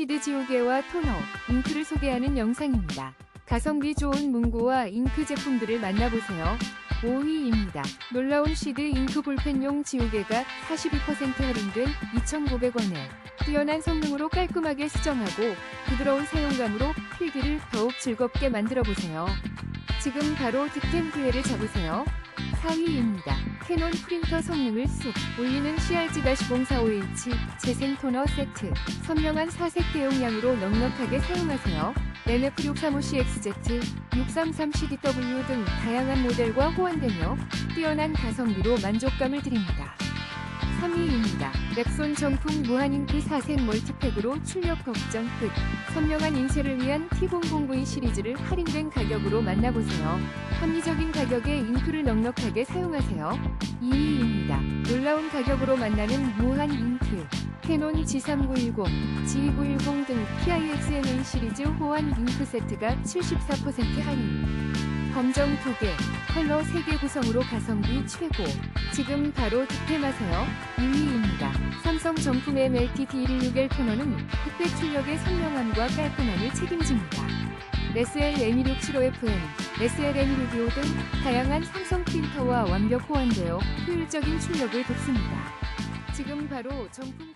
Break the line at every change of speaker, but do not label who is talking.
시드 지우개와 토너, 잉크를 소개하는 영상입니다. 가성비 좋은 문구와 잉크 제품들을 만나보세요. 5위입니다. 놀라운 시드 잉크 볼펜용 지우개가 42% 할인된 2,900원에 뛰어난 성능으로 깔끔하게 수정하고 부드러운 사용감으로 필기를 더욱 즐겁게 만들어 보세요. 지금 바로 득템 기회를 잡으세요. 4위입니다. 캐논 프린터 성능을 쑥 올리는 CRG-0451H 재생 토너 세트 선명한 사색 대용량으로 넉넉하게 사용하세요. NF635CXZ, 633CDW 등 다양한 모델과 호환되며 뛰어난 가성비로 만족감을 드립니다. 3위입니다. 랩손 정품 무한잉크 사색 멀티팩으로 출력 걱정 끝. 선명한 인쇄를 위한 T009 시리즈를 할인된 가격으로 만나보세요. 합리적인 가격에 잉크를 넉넉하게 사용하세요. 2위입니다. 놀라운 가격으로 만나는 무한 잉크. 캐논 G3910, G2910 등 PIXMA 시리즈 호환 잉크 세트가 74% 할인. 검정 2개, 컬러 3개 구성으로 가성비 최고. 지금 바로 득템하세요. 2위입니다. 삼성 정품 MLT D116L 토너는 흑백 출력의 선명함과 깔끔함을 책임집니다. 레스L M265FM, 레스L M265 등 다양한 삼성 프린터와 완벽 호환되어 효율적인 출력을 돕습니다. 지금 바로 정품